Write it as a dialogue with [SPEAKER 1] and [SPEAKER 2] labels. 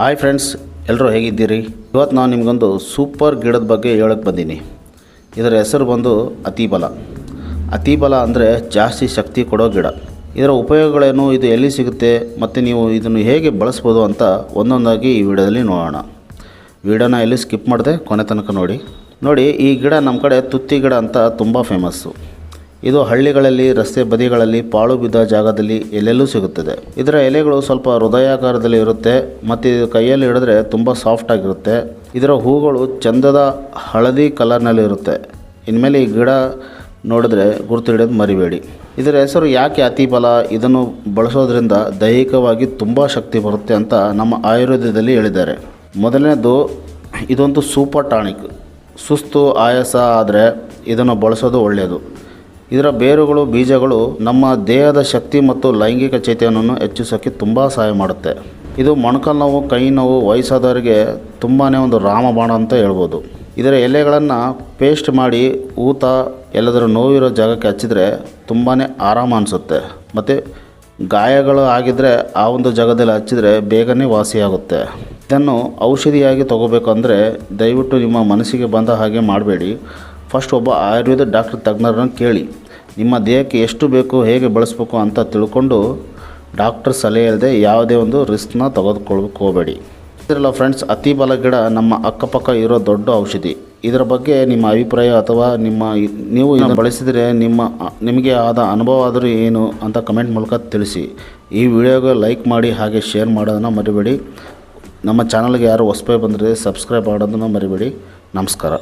[SPEAKER 1] Hi friends ಎಲ್ಲರೂ ಹೇಗಿದ್ದೀರಿ? ಇವತ್ತು ನಾನು ನಿಮಗೊಂದು ಸೂಪರ್ ಗಿಡದ ಬಗ್ಗೆ ಹೇಳಕ್ಕೆ ಬಂದೀನಿ. ಇದರ ಹೆಸರು ಬಂದು ಅತಿಬಲ. ಅತಿಬಲ ಅಂದರೆ ಜಾಸ್ತಿ ಶಕ್ತಿ ಕೊಡೋ ಗಿಡ. ಇದರ ಉಪಯೋಗಗಳೇನು, ಇದು ಎಲ್ಲಿ ಸಿಗುತ್ತೆ, ಮತ್ತು ನೀವು ಇದನ್ನು ಹೇಗೆ ಬಳಸ್ಬೋದು ಅಂತ ಒಂದೊಂದಾಗಿ ಈ ವಿಡಿಯೋದಲ್ಲಿ ನೋಡೋಣ. ವಿಡಿಯೋನ ಎಲ್ಲಿ ಸ್ಕಿಪ್ ಮಾಡಿದೆ ಕೊನೆ ತನಕ ನೋಡಿ. ನೋಡಿ, ಈ ಗಿಡ ನಮ್ಮ ಕಡೆ ತುತ್ತಿ ಗಿಡ ಅಂತ ತುಂಬ ಫೇಮಸ್ಸು ಇದು ಹಳ್ಳಿಗಳಲ್ಲಿ, ರಸ್ತೆ ಬದಿಗಳಲ್ಲಿ, ಪಾಳು ಬಿದ್ದ ಜಾಗದಲ್ಲಿ ಎಲ್ಲೆಲ್ಲೂ ಸಿಗುತ್ತದೆ. ಇದರ ಎಲೆಗಳು ಸ್ವಲ್ಪ ಹೃದಯಾಕಾರದಲ್ಲಿ ಇರುತ್ತೆ, ಮತ್ತು ಇದು ಕೈಯಲ್ಲಿ ಹಿಡಿದ್ರೆ ತುಂಬ ಸಾಫ್ಟ್ ಆಗಿರುತ್ತೆ. ಇದರ ಹೂಗಳು ಚಂದದ ಹಳದಿ ಕಲರ್ನಲ್ಲಿ ಇರುತ್ತೆ. ಇನ್ಮೇಲೆ ಈ ಗಿಡ ನೋಡಿದ್ರೆ ಗುರುತು ಹಿಡಿಯೋದು ಮರಿಬೇಡಿ. ಇದರ ಹೆಸರು ಯಾಕೆ ಅತಿ ಬಲ ಇದನ್ನು ಬಳಸೋದ್ರಿಂದ ದೈಹಿಕವಾಗಿ ತುಂಬ ಶಕ್ತಿ ಬರುತ್ತೆ ಅಂತ ನಮ್ಮ ಆಯುರ್ವೇದದಲ್ಲಿ ಹೇಳಿದ್ದಾರೆ. ಮೊದಲನೇದು, ಇದೊಂದು ಸೂಪರ್ ಟಾನಿಕ್. ಸುಸ್ತು, ಆಯಾಸ ಆದರೆ ಇದನ್ನು ಬಳಸೋದು ಒಳ್ಳೆಯದು ಇದರ ಬೇರುಗಳು, ಬೀಜಗಳು ನಮ್ಮ ದೇಹದ ಶಕ್ತಿ ಮತ್ತು ಲೈಂಗಿಕ ಚೈತನ್ಯವನ್ನು ಹೆಚ್ಚಿಸೋಕ್ಕೆ ತುಂಬ ಸಹಾಯ ಮಾಡುತ್ತೆ. ಇದು ಮೊಣಕಾಲು ನೋವು, ಕೈ ನೋವು, ವಯಸ್ಸಾದವರಿಗೆ ತುಂಬಾ ಒಂದು ರಾಮಬಾಣ ಅಂತ ಹೇಳ್ಬೋದು. ಇದರ ಎಲೆಗಳನ್ನು ಪೇಸ್ಟ್ ಮಾಡಿ ಊತ, ಎಲ್ಲದರ ನೋವಿರೋ ಜಾಗಕ್ಕೆ ಹಚ್ಚಿದ್ರೆ ತುಂಬಾ ಆರಾಮ ಅನಿಸುತ್ತೆ. ಮತ್ತು ಗಾಯಗಳು ಆಗಿದ್ದರೆ ಆ ಒಂದು ಜಾಗದಲ್ಲಿ ಹಚ್ಚಿದ್ರೆ ಬೇಗನೆ ವಾಸಿಯಾಗುತ್ತೆ. ಇದನ್ನು ಔಷಧಿಯಾಗಿ ತಗೋಬೇಕು ಅಂದರೆ ದಯವಿಟ್ಟು ನಿಮ್ಮ ಮನಸ್ಸಿಗೆ ಬಂದ ಹಾಗೆ ಮಾಡಬೇಡಿ. ಫಸ್ಟ್ ಒಬ್ಬ ಆಯುರ್ವೇದ ಡಾಕ್ಟರ್ ತಜ್ಞರನ್ನು ಕೇಳಿ. ನಿಮ್ಮ ದೇಹಕ್ಕೆ ಎಷ್ಟು ಬೇಕು ಹೇಗೆ ಬಳಸಬೇಕು ಅಂತ ತಿಳ್ಕೊಂಡು ಡಾಕ್ಟರ್ ಸಲಹೆ ಇಲ್ಲದೆ ಯಾವುದೇ ಒಂದು ರಿಸ್ಕ್ನ ತೆಗೆದುಕೊಳ್ಬೇಕು ಹೋಗಬೇಡಿ ಇದರಲ್ಲ ಫ್ರೆಂಡ್ಸ್, ಅತಿ ಬಲ ಗಿಡ ನಮ್ಮ ಅಕ್ಕಪಕ್ಕ ಇರೋ ದೊಡ್ಡ ಔಷಧಿ. ಇದರ ಬಗ್ಗೆ ನಿಮ್ಮ ಅಭಿಪ್ರಾಯ ಅಥವಾ ನಿಮ್ಮ ನೀವು ಇದನ್ನು ಬಳಸಿದರೆ ನಿಮ್ಮ ನಿಮಗೆ ಆದ ಅನುಭವ ಆದರೂ ಏನು ಅಂತ ಕಮೆಂಟ್ ಮೂಲಕ ತಿಳಿಸಿ. ಈ ವಿಡಿಯೋಗೆ ಲೈಕ್ ಮಾಡಿ ಹಾಗೆ ಶೇರ್ ಮಾಡೋದನ್ನು ಮರಿಬೇಡಿ. ನಮ್ಮ ಚಾನಲ್ಗೆ ಯಾರು ಹೊಸಬೇ ಬಂದರೆ ಸಬ್ಸ್ಕ್ರೈಬ್ ಮಾಡೋದನ್ನು ಮರಿಬೇಡಿ. ನಮಸ್ಕಾರ.